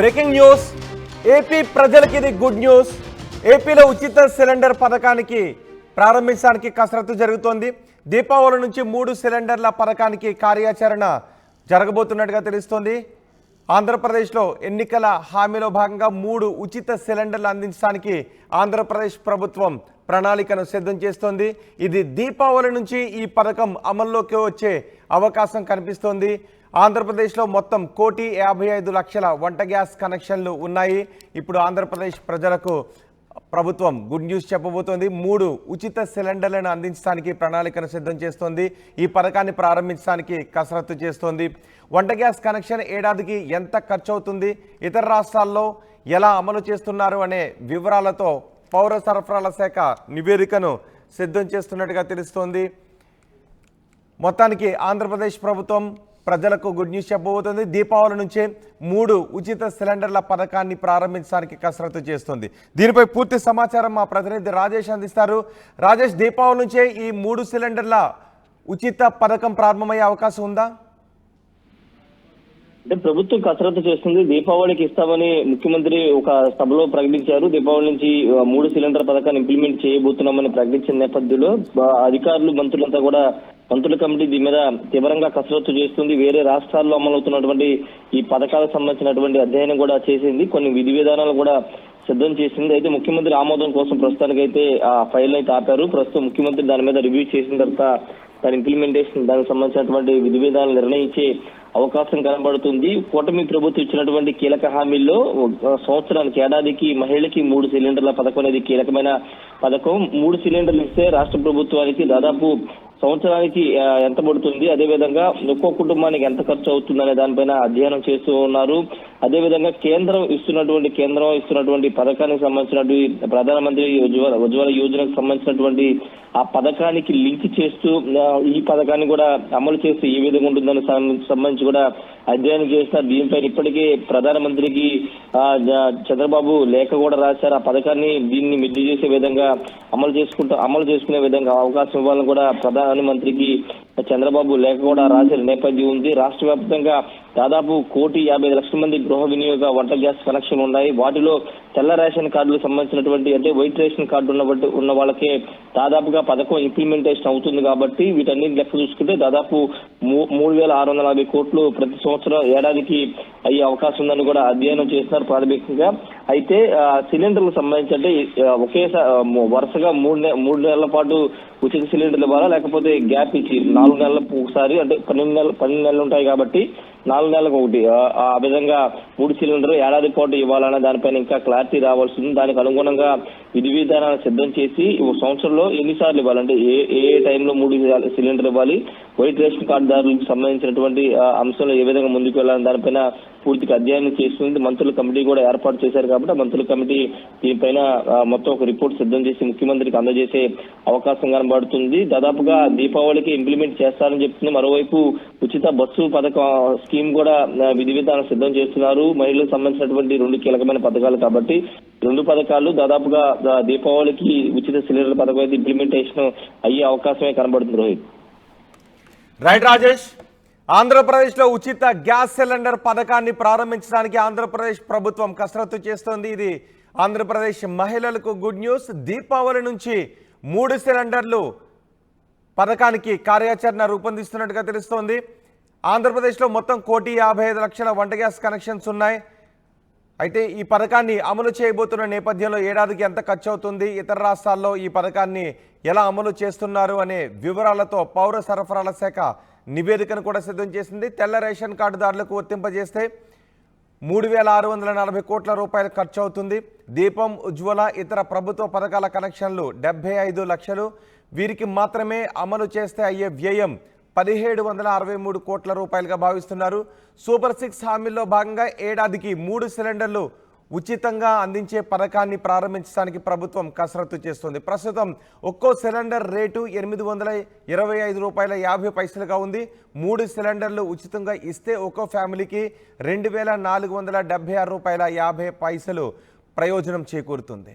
Breaking news. AP ప్రజలకి ఇది good news. ఏపీలో ఉచిత సిలిండర్ పథకానికి ప్రారంభించడానికి కసరత్తు జరుగుతోంది. దీపావళి నుంచి మూడు సిలిండర్ల పథకానికి కార్యాచరణ జరగబోతున్నట్టుగా తెలుస్తోంది. ఆంధ్రప్రదేశ్లో ఎన్నికల హామీలో భాగంగా మూడు ఉచిత సిలిండర్లు అందించడానికి ఆంధ్రప్రదేశ్ ప్రభుత్వం ప్రణాళికను సిద్ధం చేస్తోంది. ఇది దీపావళి నుంచి ఈ పథకం అమల్లోకి వచ్చే అవకాశం కనిపిస్తోంది. ఆంధ్రప్రదేశ్లో మొత్తం కోటి యాభై ఐదు లక్షల వంట గ్యాస్ కనెక్షన్లు ఉన్నాయి. ఇప్పుడు ఆంధ్రప్రదేశ్ ప్రజలకు ప్రభుత్వం గుడ్ న్యూస్ చెప్పబోతోంది. మూడు ఉచిత సిలిండర్లను అందించడానికి ప్రణాళికను సిద్ధం చేస్తోంది. ఈ పథకాన్ని ప్రారంభించడానికి కసరత్తు చేస్తోంది. వంట గ్యాస్ కనెక్షన్ ఏడాదికి ఎంత ఖర్చు అవుతుంది ఇతర రాష్ట్రాల్లో ఎలా అమలు చేస్తున్నారు అనే వివరాలతో పౌర సరఫరాల శాఖ నివేదికను సిద్ధం చేస్తున్నట్టుగా తెలుస్తోంది. మొత్తానికి ఆంధ్రప్రదేశ్ ప్రభుత్వం ప్రజలకు గుడ్ న్యూస్ చెప్పబోతుంది. దీపావళి నుంచే మూడు ఉచిత సిలిండర్ల పథకాన్ని ప్రారంభించడానికి కసరత్తు చేస్తుంది. దీనిపై పూర్తి సమాచారం మా ప్రతినిధి రాజేష్ అందిస్తారు. రాజేష్ దీపావళి నుంచే ఈ మూడు సిలిండర్ల ఉచిత పథకం ప్రారంభమయ్యే అవకాశం ఉందా? అంటే ప్రభుత్వం కసరత్తు చేస్తుంది. దీపావళికి ఇస్తామని ముఖ్యమంత్రి ఒక సభలో ప్రకటించారు. దీపావళి నుంచి మూడు సిలిండర్ పథకాన్ని ఇంప్లిమెంట్ చేయబోతున్నామని ప్రకటించిన నేపథ్యంలో అధికారులు మంత్రులంతా కూడా మంత్రుల కమిటీ దీని మీద తీవ్రంగా కసరత్తు చేస్తుంది. వేరే రాష్ట్రాల్లో అమలవుతున్నటువంటి ఈ పథకాలకు సంబంధించినటువంటి అధ్యయనం కూడా చేసింది. కొన్ని విధి విధానాలు కూడా సిద్ధం చేసింది. అయితే ముఖ్యమంత్రి ఆమోదం కోసం ప్రస్తుతానికైతే ఆ ఫైల్ అయితే ఆపారు. ప్రస్తుతం ముఖ్యమంత్రి దాని మీద రివ్యూ చేసిన తర్వాత దాని ఇంప్లిమెంటేషన్ దానికి సంబంధించినటువంటి విధి విధానాలు నిర్ణయించే అవకాశం కనబడుతుంది. కూటమి ప్రభుత్వం ఇచ్చినటువంటి కీలక హామీల్లో సంవత్సరానికి ఏడాదికి మహిళకి మూడు సిలిండర్ల పథకం అనేది కీలకమైన పథకం. మూడు సిలిండర్లు ఇస్తే రాష్ట్ర ప్రభుత్వానికి దాదాపు సంవత్సరానికి ఎంత పడుతుంది? అదేవిధంగా ఒక్కో కుటుంబానికి ఎంత ఖర్చు అవుతుంది అనే దానిపైన అధ్యయనం చేస్తూ ఉన్నారు. అదేవిధంగా కేంద్రం ఇస్తున్నటువంటి కేంద్రం ఇస్తున్నటువంటి పథకానికి సంబంధించినటువంటి ప్రధానమంత్రి ఉజ్వల ఉజ్వల యోజనకు సంబంధించినటువంటి ఆ పథకానికి లింక్ చేస్తూ ఈ పథకాన్ని కూడా అమలు చేస్తే ఏ విధంగా ఉంటుందని సంబంధించి కూడా అధ్యయనం చేసిన దీనిపై ఇప్పటికే ప్రధానమంత్రికి చంద్రబాబు లేఖ కూడా రాశారు. ఆ పథకాన్ని దీన్ని మిద్ది చేసే విధంగా అమలు చేసుకుంటూ అమలు చేసుకునే విధంగా అవకాశం ఇవ్వాలని కూడా ప్రధానమంత్రికి చంద్రబాబు లేఖ కూడా రాసిన నేపథ్యం ఉంది. రాష్ట్ర వ్యాప్తంగా దాదాపు కోటి యాభై లక్షల మంది గృహ వినియోగ వంట గ్యాస్ కనెక్షన్ ఉన్నాయి. వాటిలో తెల్ల రేషన్ కార్డులకు సంబంధించినటువంటి అంటే వైట్ రేషన్ కార్డు ఉన్నటువంటి ఉన్న వాళ్ళకే దాదాపుగా పథకం ఇంప్లిమెంటేషన్ అవుతుంది కాబట్టి వీటన్నిటి లెక్క చూసుకుంటే దాదాపు మూ- మూడు వేల ఆరు వందల యాభై కోట్లు ప్రతి సంవత్సరం ఏడాదికి అయ్యే అవకాశం ఉందని కూడా అధ్యయనం చేస్తున్నారు ప్రాథమికంగా. అయితే సిలిండర్లకు సంబంధించి అంటే ఒకేసారి వరుసగా మూడు నె- మూడు నెలల పాటు ఉచిత సిలిండర్లు ఇవ్వాలా? లేకపోతే గ్యాప్ ఇచ్చి నాలుగు నెలలకు ఒకసారి అంటే పన్నెండు నెలలు పన్నెండు నెలలు ఉంటాయి కాబట్టి నాలుగు నెలలకు ఒకటి. ఆ, విధంగా మూడు సిలిండర్ ఏడాది పాటు ఇవ్వాలన్న దానిపైన ఇంకా క్లారిటీ రావాల్సి ఉంది దానికి అనుగుణంగా విధి విధానాలు సిద్ధం చేసి ఒక సంవత్సరంలో ఎన్నిసార్లు ఇవ్వాలంటే ఏ ఏ టైంలో మూడు సిలిండర్ ఇవ్వాలి? వైట్ రేషన్ కార్డుదారులకు సంబంధించినటువంటి అంశంలో ఏ విధంగా ముందుకు వెళ్ళాలని దానిపైన పూర్తిగా అధ్యయనం చేస్తుంది. మంత్రుల కమిటీ కూడా ఏర్పాటు చేశారు కాబట్టి ఆ మంత్రుల కమిటీ దీనిపైన మొత్తం ఒక రిపోర్ట్ సిద్ధం చేసి ముఖ్యమంత్రికి అందజేసే అవకాశం కనబడుతుంది. దాదాపుగా దీపావళికి ఇంప్లిమెంట్ చేస్తారని చెప్తుంది. మరోవైపు ఉచిత బస్సు పథకం స్కీమ్ కూడా విధి విధానం సిద్ధం చేస్తున్నారు. మహిళలకు సంబంధించినటువంటి రెండు కీలకమైన పథకాలు కాబట్టి రెండు పథకాలు దాదాపుగా దీపావళికి ఉచిత సిలిండర్ పథకం అయితే ఇంప్లిమెంటేషన్ అయ్యే అవకాశమే కనబడుతుంది రోహిత్. రైట్ రాజేష్ ఆంధ్రప్రదేశ్లో ఉచిత గ్యాస్ సిలిండర్ పథకాన్ని ప్రారంభించడానికి ఆంధ్రప్రదేశ్ ప్రభుత్వం కసరత్తు చేస్తోంది. ఇది ఆంధ్రప్రదేశ్ మహిళలకు గుడ్ న్యూస్. దీపావళి నుంచి మూడు సిలిండర్లు పథకానికి కార్యాచరణ రూపొందిస్తున్నట్టుగా తెలుస్తోంది. ఆంధ్రప్రదేశ్లో మొత్తం కోటి యాభై ఐదు లక్షల వంట గ్యాస్ కనెక్షన్స్ ఉన్నాయి. అయితే ఈ పథకాన్ని అమలు చేయబోతున్న నేపథ్యంలో ఏడాదికి ఎంత ఖర్చు అవుతుంది ఇతర రాష్ట్రాల్లో ఈ పథకాన్ని ఎలా అమలు చేస్తున్నారు? అనే వివరాలతో పౌర సరఫరాల శాఖ నివేదికను కూడా సిద్ధం చేసింది. తెల్ల రేషన్ కార్డుదారులకు వర్తింపజేస్తే మూడు వేల ఆరు వందల నలభై కోట్ల రూపాయలు ఖర్చు అవుతుంది దీపం ఉజ్వల ఇతర ప్రభుత్వ పథకాల కనెక్షన్లు డెబ్బై ఐదు లక్షలు. వీరికి మాత్రమే అమలు చేస్తే అయ్యే వ్యయం పదిహేడు వందల అరవై మూడు కోట్ల రూపాయలుగా భావిస్తున్నారు. సూపర్ సిక్స్ హామీల్లో భాగంగా ఏడాదికి మూడు సిలిండర్లు ఉచితంగా అందించే పథకాన్ని ప్రారంభించడానికి ప్రభుత్వం కసరత్తు చేస్తుంది. ప్రస్తుతం ఒక్కో సిలిండర్ రేటు ఎనిమిది వందల ఇరవై ఐదు రూపాయల యాభై పైసలుగా ఉంది. మూడు సిలిండర్లు ఉచితంగా ఇస్తే ఒక్కో ఫ్యామిలీకి రెండు వేల నాలుగు వందల డెబ్బై ఆరు రూపాయల యాభై పైసలు ప్రయోజనం చేకూరుతుంది.